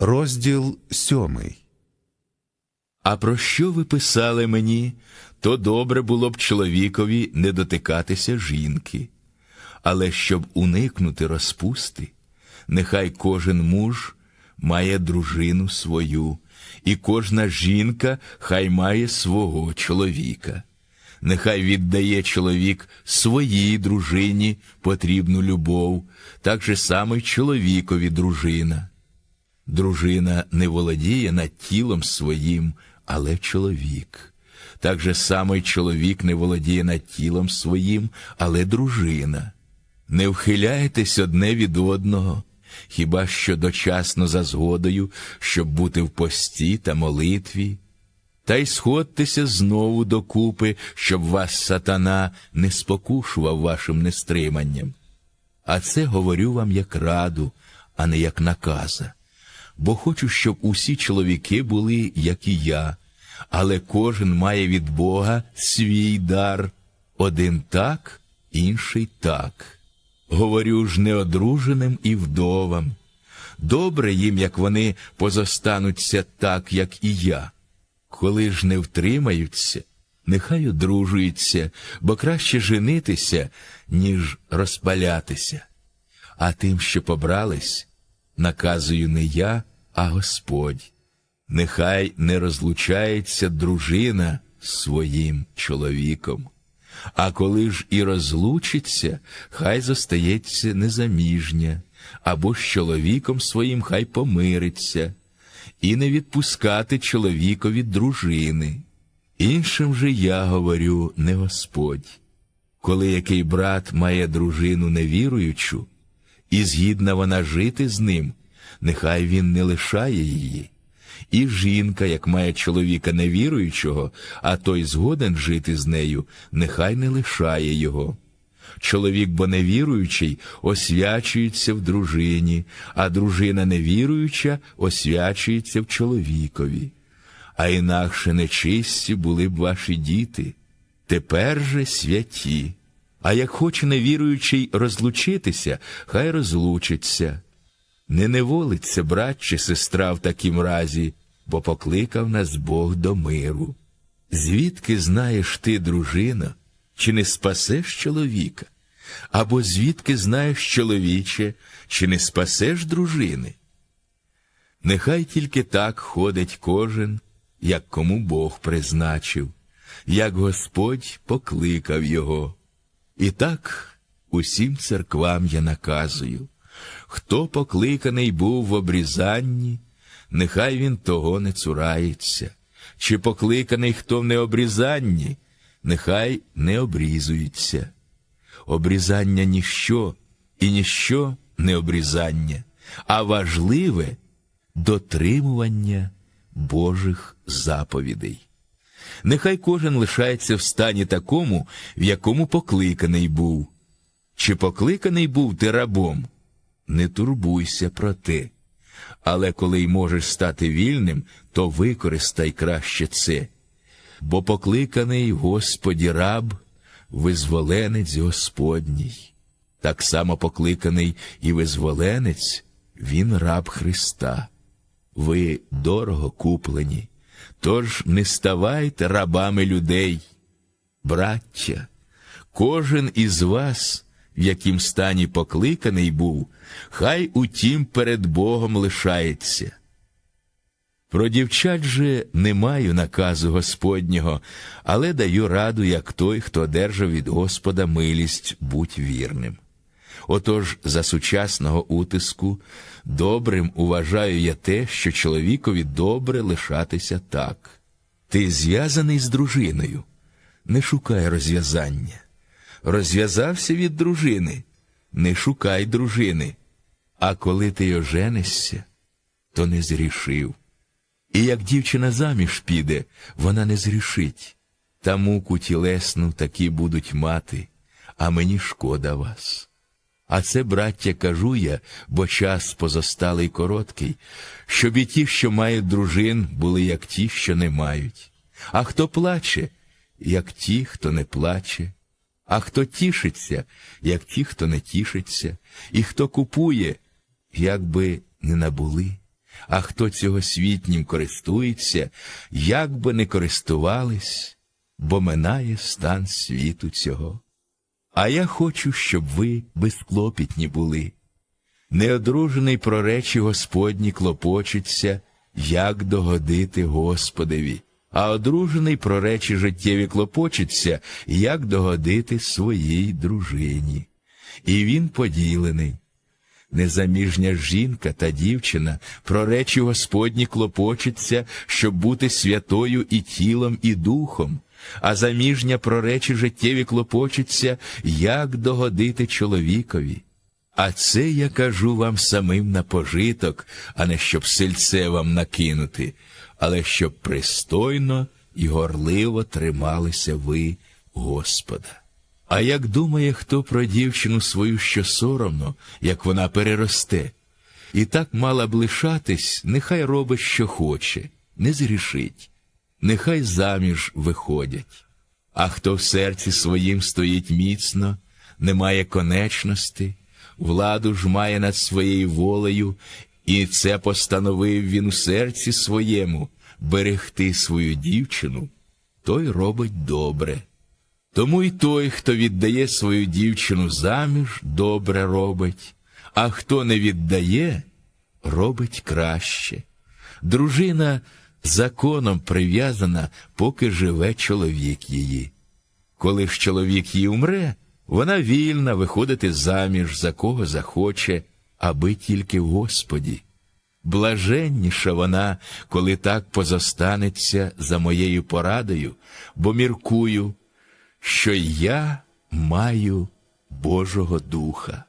Розділ сьомий. А про що ви писали мені, то добре було б чоловікові не дотикатися жінки. Але щоб уникнути розпусти, нехай кожен муж має дружину свою, і кожна жінка хай має свого чоловіка. Нехай віддає чоловік своїй дружині потрібну любов, так же само й чоловікові дружина. Дружина не володіє над тілом своїм, але чоловік. Так же само й чоловік не володіє над тілом своїм, але дружина. Не вхиляйтесь одне від одного, хіба що дочасно за згодою, щоб бути в пості та молитві. Та й сходьтеся знову докупи, щоб вас сатана не спокушував вашим нестриманням. А це говорю вам як раду, а не як наказа. Бо хочу, щоб усі чоловіки були, як і я, але кожен має від Бога свій дар, один так, інший так. Говорю ж неодруженим і вдовам. Добре їм, як вони позостануться так, як і я. Коли ж не втримаються, нехай одружуються, бо краще женитися, ніж розпалятися. А тим, що побрались, наказую не я, а Господь. Нехай не розлучається дружина з своїм чоловіком. А коли ж і розлучиться, хай зостається незаміжня, або з чоловіком своїм хай помириться, і не відпускати чоловікові дружини. Іншим же я говорю не Господь. Коли який брат має дружину невіруючу, і згідна вона жити з ним, нехай він не лишає її. І жінка, як має чоловіка невіруючого, а той згоден жити з нею, нехай не лишає його. Чоловік, бо невіруючий, освячується в дружині, а дружина невіруюча освячується в чоловікові. А інакше нечисті були б ваші діти, тепер же святі. А як хоче невіруючий розлучитися, хай розлучиться. Не неволиться брат чи сестра в такім разі, бо покликав нас Бог до миру. Звідки знаєш ти, дружина, чи не спасеш чоловіка? Або звідки знаєш, чоловіче, чи не спасеш дружини? Нехай тільки так ходить кожен, як кому Бог призначив, як Господь покликав його. І так усім церквам я наказую. Хто покликаний був в обрізанні, нехай він того не цурається, чи покликаний хто в необрізанні, нехай не обрізується. Обрізання ніщо і ніщо не обрізання, а важливе дотримування Божих заповідей. Нехай кожен лишається в стані такому, в якому покликаний був. Чи покликаний був ти рабом? Не турбуйся про те. Але коли й можеш стати вільним, то використай краще це. Бо покликаний Господі раб, визволенець Господній. Так само покликаний і визволенець, він раб Христа. Ви дорого куплені, тож не ставайте рабами людей. Браття, кожен із вас в яким стані покликаний був, хай утім перед Богом лишається. Про дівчат же не маю наказу Господнього, але даю раду, як той, хто одержав від Господа милість, будь вірним. Отож, за сучасного утиску добрим уважаю я те, що чоловікові добре лишатися так. Ти зв'язаний з дружиною, не шукай розв'язання розв'язався від дружини, не шукай дружини, а коли ти оженишся, то не зрішив. І як дівчина заміж піде, вона не зрішить, та муку тілесну такі будуть мати, а мені шкода вас. А це, браття, кажу я, бо час позосталий короткий, щоб і ті, що мають дружин, були як ті, що не мають. А хто плаче, як ті, хто не плаче. А хто тішиться, як ті, хто не тішиться, і хто купує, як би не набули, а хто цього світнім користується, як би не користувались, бо минає стан світу цього. А я хочу, щоб ви безклопітні були. Неодружений про речі Господні клопочеться, як догодити Господеві, а одружений про речі життєві клопочеться, як догодити своїй дружині. І він поділений. Незаміжня жінка та дівчина про речі Господні клопочеться, щоб бути святою і тілом, і духом, а заміжня про речі життєві клопочеться, як догодити чоловікові. А це я кажу вам самим на пожиток, а не щоб сельце вам накинути, але щоб пристойно і горливо трималися ви Господа. А як думає хто про дівчину свою, що соромно, як вона переросте, і так мала б лишатись, нехай робить, що хоче, не зрішить, нехай заміж виходять. А хто в серці своїм стоїть міцно, не має конечності, владу ж має над своєю волею, і це постановив він у серці своєму берегти свою дівчину, той робить добре. Тому й той, хто віддає свою дівчину заміж, добре робить, а хто не віддає, робить краще. Дружина законом прив'язана, поки живе чоловік її. Коли ж чоловік її умре, вона вільна виходити заміж за кого захоче, аби тільки в Господі. Блаженніша вона, коли так позостанеться за моєю порадою, бо міркую, що я маю Божого Духа.